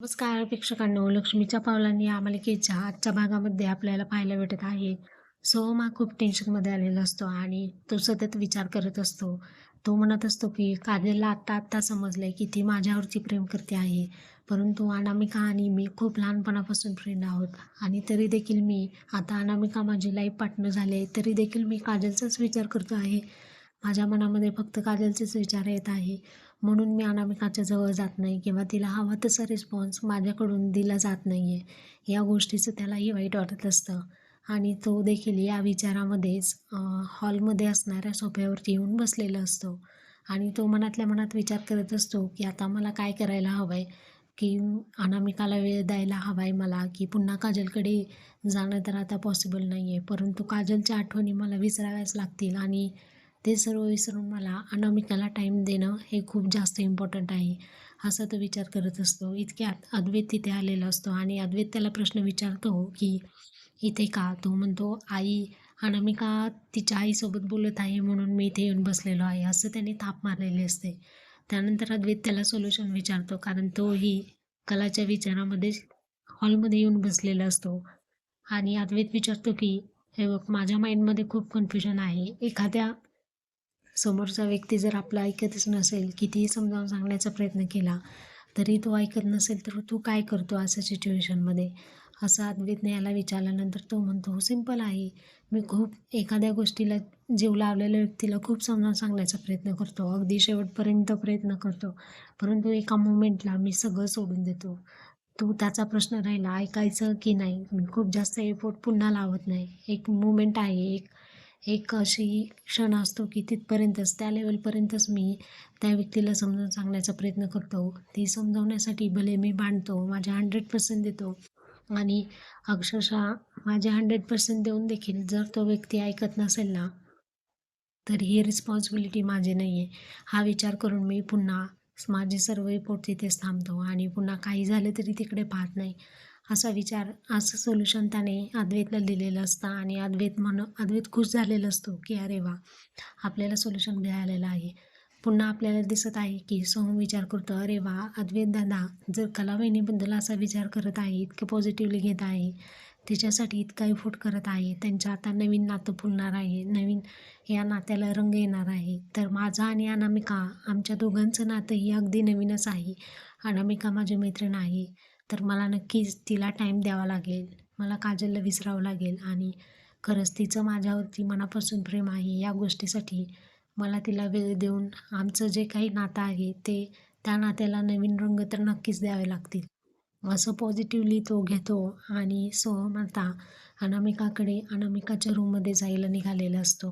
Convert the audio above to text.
नमस्कार प्रेक्षकांनो. लक्ष्मीच्या पावलांनी या मालिकेच्या आजच्या भागामध्ये आपल्याला पाहायला भेटत आहे. सोहम हा खूप टेन्शनमध्ये आलेला असतो आणि तो सतत विचार करत असतो. तो म्हणत असतो की काजलला आत्ता आत्ता समजलंय की ती माझ्यावरती प्रेम करते आहे. परंतु अनामिका आणि मी खूप लहानपणापासून फ्रेंड आहोत. आणि तरी देखील मी आता अनामिका माझी लाईफ पार्टनर झाले तरी देखील मी काजलचाच विचार करतो आहे. माझ्या मनामध्ये फक्त काजलचेच विचार येत आहे. म्हणून मी अनामिकाच्या जवळ जात नाही किंवा तिला हवा तसा रिस्पॉन्स माझ्याकडून दिला जात नाही आहे या गोष्टीचं त्यालाही वाईट वाटत असतं. आणि तो देखील या विचारामध्येच हॉलमध्ये असणाऱ्या सोफ्यावरती येऊन बसलेला असतो. आणि तो मनातल्या मनात विचार करत असतो की आता मला काय करायला हवं आहे की अनामिकाला वेळ द्यायला हवा आहे मला की पुन्हा काजलकडे जाणं तर आता पॉसिबल नाही आहे परंतु काजलच्या आठवणी मला विसराव्याच लागतील आणि ते सर्व विसरून मला अनामिकाला टाईम देणं हे खूप जास्त इम्पॉर्टंट आहे. असा तो विचार करत असतो. इतक्यात अद्वैत तिथे आलेला असतो आणि अद्वैत त्याला प्रश्न विचारतो की इथे का? तो म्हणतो आई अनामिका तिच्या आईसोबत बोलत आहे म्हणून मी इथे येऊन बसलेलो आहे. असं त्याने थाप मारलेले असते. त्यानंतर अद्वैत त्याला सोल्युशन विचारतो कारण तोही कलाच्या विचारामध्ये हॉलमध्ये येऊन बसलेला असतो. आणि अद्वैत विचारतो की हे बघ माझ्या माइंडमध्ये खूप कन्फ्युजन आहे. एखाद्या समोरचा व्यक्ती जर आपलं ऐकतच नसेल कितीही समजावून सांगण्याचा प्रयत्न केला तरी तो ऐकत नसेल तर तू काय करतो असं सिच्युएशनमध्ये असं अद्वैतने याला विचारल्यानंतर तो म्हणतो हो, सिंपल आहे. मी खूप एखाद्या गोष्टीला जीव लावलेल्या व्यक्तीला खूप समजावून सांगण्याचा प्रयत्न करतो. अगदी शेवटपर्यंत प्रयत्न करतो. परंतु एका मोमेंटला मी सगळं सोडून देतो. तो त्याचा प्रश्न राहिला ऐकायचं की नाही? मी खूप जास्त एफोर्ट पुन्हा लावत नाही. एक मुमेंट आहे एक एक अशी क्षण असतो की तिथपर्यंतच त्या लेवलपर्यंतच मी त्या व्यक्तीला समजून सांगण्याचा प्रयत्न करतो. ती समजावण्यासाठी भले मी बांधतो माझे हंड्रेड पर्सेंट देतो. आणि अक्षरशः माझे हंड्रेड पर्सेंट देऊन देखील जर तो व्यक्ती ऐकत नसेल ना तर ही रिस्पॉन्सिबिलिटी माझी नाही आहे हा विचार करून मी पुन्हा माझे सर्व रिपोर्ट तिथेच थांबतो आणि पुन्हा काही झालं तरी तिकडे पाहत नाही. असा विचार असं सोल्युशन त्याने अद्वैतला दिलेलं असतं आणि अद्वैत म्हण अद्वैत खुश झालेला असतो की अरे वा आपल्याला सोल्युशन मिळालेलं आहे. पुन्हा आपल्याला दिसत आहे की सोहम विचार करतो अरे वा अद्वैत दादा जर कलावहिनीबद्दल असा विचार करत आहे इतकं पॉझिटिव्हली घेत आहे तिच्यासाठी इतका इफोर्ट करत आहे त्यांच्या आता नवीन नातं फुलणार आहे नवीन या नात्याला रंग येणार आहे तर माझा आणि अनामिका आमच्या दोघांचं नातंही अगदी नवीनच आहे. अनामिका माझी मैत्रीण आहे. तर मला नक्कीच तिला टाईम द्यावा लागेल. मला काजलला विसरावं लागेल आणि खरंच तिचं माझ्यावरती मनापासून प्रेम आहे या गोष्टीसाठी मला तिला वेळ देऊन आमचं जे काही नातं आहे ते त्या नात्याला नवीन रंग तर नक्कीच द्यावे लागतील. असं पॉझिटिव्हली तो घेतो आणि सोहम आता अनामिकाकडे अनामिकाच्या रूममध्ये जायला निघालेला असतो.